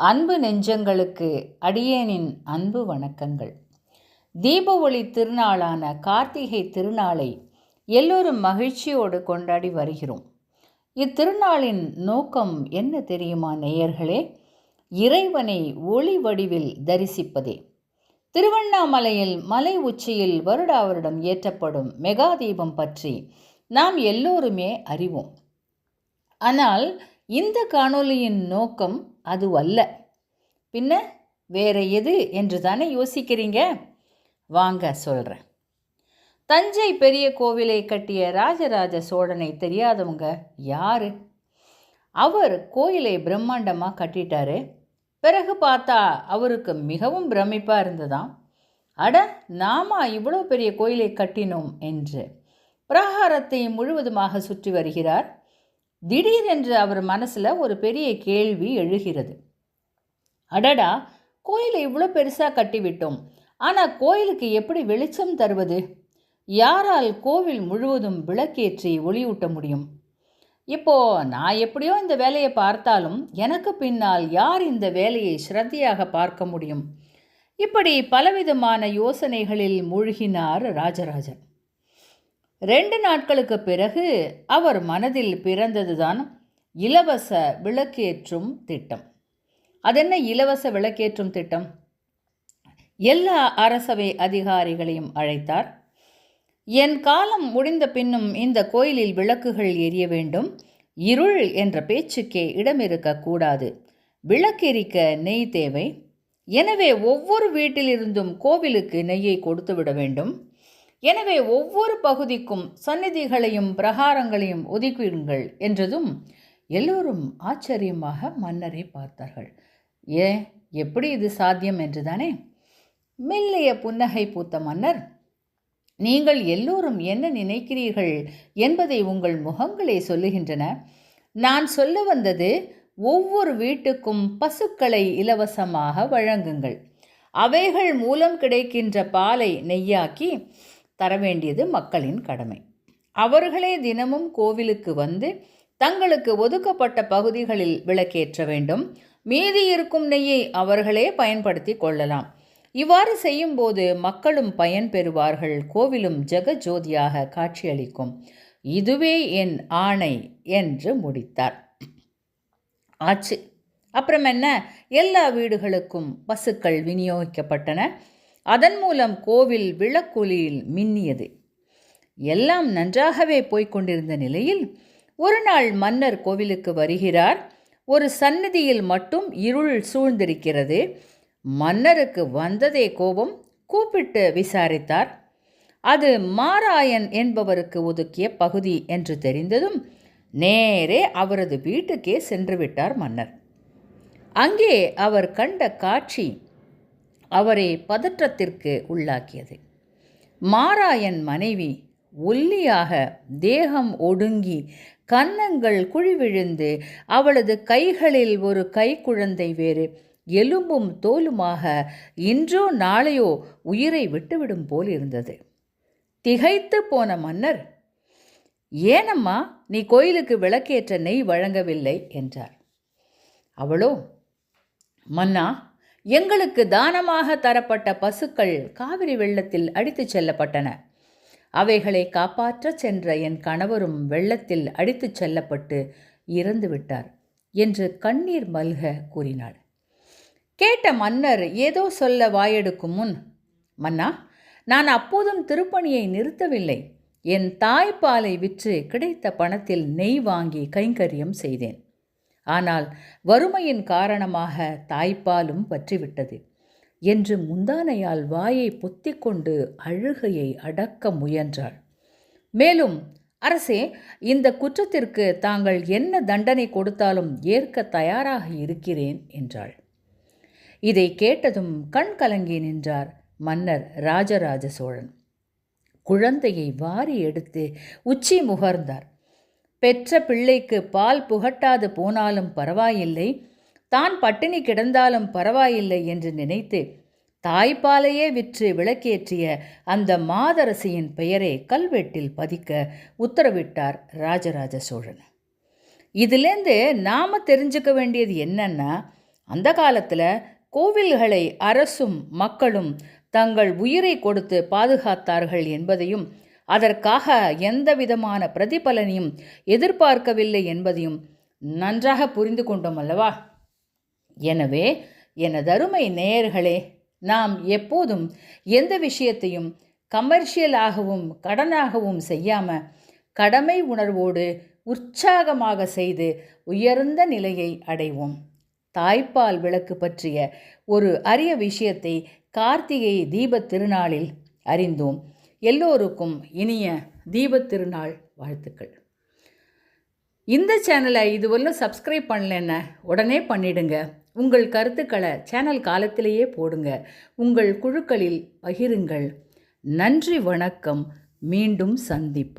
அன்பு நெஞ்சங்களுக்கு அடியேனின் அன்பு வணக்கங்கள். தீப ஒளி திருநாளான கார்த்திகை திருநாளை எல்லோரும் மகிழ்ச்சியோடு கொண்டாடி வருகிறோம். இத்திருநாளின் நோக்கம் என்ன தெரியுமா நேயர்களே? இறைவனை ஒளி வடிவில் தரிசிப்பதே. திருவண்ணாமலையில் மலை உச்சியில் வருடா வருடம் ஏற்றப்படும் மெகா தீபம் பற்றி நாம் எல்லோருமே அறிவோம். ஆனால் இந்த காணொலியின் நோக்கம் அது அல்ல பின்ன வேற எது என்று தானே யோசிக்கிறீங்க? வாங்க சொல்கிறேன் தஞ்சை பெரிய கோவிலை கட்டிய ராஜராஜ சோழனை தெரியாதவங்க யாரு? அவர் கோயிலை பிரம்மாண்டமாக கட்டிட்டாரு. பிறகு பார்த்தா அவருக்கு மிகவும் பிரமிப்பாக இருந்ததாம். அட நாமா இவ்வளோ பெரிய கோயிலை கட்டினோம் என்று. பிரகாரத்தை முழுவதுமாக சுற்றி வருகிறார். திடீரென்று அவர் மனசில் ஒரு பெரிய கேள்வி எழுகிறது. அடடா கோயிலை இவ்வளோ பெருசாக கட்டிவிட்டோம். ஆனால் கோயிலுக்கு எப்படி வெளிச்சம் தருவது? யாரால் கோவில் முழுவதும் விளக்கேற்றி ஒளியூட்ட முடியும்? இப்போ நான் எப்படியோ இந்த வேலையை பார்த்தாலும் எனக்கு பின்னால் யார் இந்த வேலையை ஸ்ரத்தையாக பார்க்க முடியும்? இப்படி பலவிதமான யோசனைகளில் மூழ்கினார் ராஜராஜன். ரெண்டு நாட்களுக்கு பிறகு அவர் மனதில் பிறந்ததுதான் இலவச விளக்கேற்றும் திட்டம். அதென்ன இலவச விளக்கேற்றும் திட்டம்? எல்லா அரசவை அதிகாரிகளையும் அழைத்தார். என் காலம் முடிந்த பின்னும் இந்த கோயிலில் விளக்குகள் எரிய வேண்டும் இருள் என்ற பேச்சுக்கே இடம் இருக்கக்கூடாது விளக்கெரிக்க நெய் தேவை. எனவே ஒவ்வொரு வீட்டிலிருந்தும் கோவிலுக்கு நெய்யை கொடுத்து விட வேண்டும். எனவே ஒவ்வொரு பகுதிக்கும் சந்நிதிகளையும் பிரகாரங்களையும் ஒதுக்கிடுங்கள் என்றதும் எல்லோரும் ஆச்சரியமாக மன்னரை பார்த்தார்கள். ஏ எப்படி இது சாத்தியம் என்றுதானே? மெல்லிய புன்னகை பூத்த மன்னர் நீங்கள் எல்லோரும் என்ன நினைக்கிறீர்கள் என்பதை உங்கள் முகங்களே சொல்லுகின்றன. நான் சொல்ல வந்தது ஒவ்வொரு வீட்டுக்கும் பசுக்களை இலவசமாக வழங்குங்கள். அவைகள் மூலம் கிடைக்கின்ற பாலை நெய்யாக்கி தர வேண்டியது மக்களின் கடமை. அவர்களே தினமும் கோவிலுக்கு வந்து தங்களுக்கு ஒதுக்கப்பட்ட பகுதிகளில் விளக்கேற்ற வேண்டும். மீதி இருக்கும் நெய்யை அவர்களே பயன்படுத்தி கொள்ளலாம். இவ்வாறு செய்யும்போது மக்களும் பயன் பெறுவார்கள். கோவிலும் ஜெகஜோதியாக காட்சியளிக்கும். இதுவே என் ஆணை என்று முடித்தார். ஆச்சு. அப்புறம் என்ன? எல்லா வீடுகளுக்கும் பசுக்கள் விநியோகிக்கப்பட்டன. அதன் மூலம் கோவில் விளக்கொலியில் மின்னியது. எல்லாம் நன்றாகவே போய்கொண்டிருந்த நிலையில் ஒரு நாள் மன்னர் கோவிலுக்கு வருகிறார். ஒரு சந்நிதியில் மட்டும் இருள் சூழ்ந்திருக்கிறது. மன்னருக்கு வந்ததே கோபம். கூப்பிட்டு விசாரித்தார். அது மாராயன் என்பவருக்கு ஒதுக்கிய பகுதி என்று தெரிந்ததும் நேரே அவரது வீட்டுக்கே சென்றுவிட்டார் மன்னர். அங்கே அவர் கண்ட காட்சி அவரை பதற்றத்திற்கு உள்ளாக்கியது. மாராயன் மனைவி ஒல்லியாக தேகம் ஒடுங்கி கன்னங்கள் குழிவிழுந்து அவளது கைகளில் ஒரு கைக்குழந்தை வேறு எலும்பும் தோலுமாக இன்றோ நாளையோ உயிரை விட்டுவிடும் போல் இருந்தது. திகைத்து போன மன்னர் ஏனம்மா நீ கோயிலுக்கு விளக்கேற்ற நெய் வழங்கவில்லை என்றார். அவளோ மன்னா எங்களுக்கு தானமாக தரப்பட்ட பசுக்கள் காவிரி வெள்ளத்தில் அடித்துச் செல்லப்பட்டன. அவைகளை காப்பாற்றச் சென்ற என் கணவரும் வெள்ளத்தில் அடித்துச் செல்லப்பட்டு இறந்து விட்டார் என்று கண்ணீர் மல்க கூறினாள். கேட்ட மன்னர் ஏதோ சொல்ல வாயெடுக்கும் முன் மன்னா நான் அப்போதும் திருப்பணியை நிறுத்தவில்லை. என் தாய்ப்பாலை விற்று கிடைத்த பணத்தில் நெய் வாங்கி கைங்கரியம் செய்தேன். ஆனால் வறுமையின் காரணமாக தாய்ப்பாலும் வற்றிவிட்டது என்று முந்தானையால் வாயை பொத்திக்கொண்டு அழுகையை அடக்க முயன்றாள். மேலும் அரசே இந்த குற்றத்திற்கு தாங்கள் என்ன தண்டனை கொடுத்தாலும் ஏற்க தயாராக இருக்கிறேன் என்றாள். இதை கேட்டதும் கண் கலங்கி நின்றார் மன்னர் ராஜராஜ சோழன். குழந்தையை வாரி எடுத்து உச்சி முகர்ந்தார். பெற்ற பிள்ளைக்கு பால் புகட்டாது போனாலும் பரவாயில்லை. தான் பட்டினி கிடந்தாலும் பரவாயில்லை என்று நினைத்து தாய்ப்பாலையே விற்று விளக்கேற்றிய அந்த மாதரசியின் பெயரை கல்வெட்டில் பதிக்க உத்தரவிட்டார் ராஜராஜ சோழன். இதுலேருந்து நாம் தெரிஞ்சுக்க வேண்டியது என்னன்னா அந்த காலத்தில் கோவில்களை அரசும் மக்களும் தங்கள் உயிரை கொடுத்து பாதுகாத்தார்கள் என்பதையும் அதற்காக எந்த விதமான பிரதிபலனையும் எதிர்பார்க்கவில்லை என்பதையும் நன்றாக புரிந்து கொண்டோம் அல்லவா? எனவே எனதருமை நேயர்களே நாம் எப்போதும் எந்த விஷயத்தையும் கமர்ஷியலாகவும் கடனாகவும் செய்யாமல் கடமை உணர்வோடு உற்சாகமாக செய்து உயர்ந்த நிலையை அடைவோம். தாய்ப்பால் விளக்கு பற்றிய ஒரு அரிய விஷயத்தை கார்த்திகை தீபத் திருநாளில் அறிந்தோம். எல்லோருக்கும் இனிய தீபத் திருநாள் வாழ்த்துக்கள். இந்த சேனலை இதுவரையும் சப்ஸ்கிரைப் பண்ணலன்னா உடனே பண்ணிடுங்க. உங்கள் கருத்துக்களை சேனல் காலத்திலேயே போடுங்க. உங்கள் குழுக்களில் பகிருங்கள். நன்றி வணக்கம். மீண்டும் சந்திப்போம்.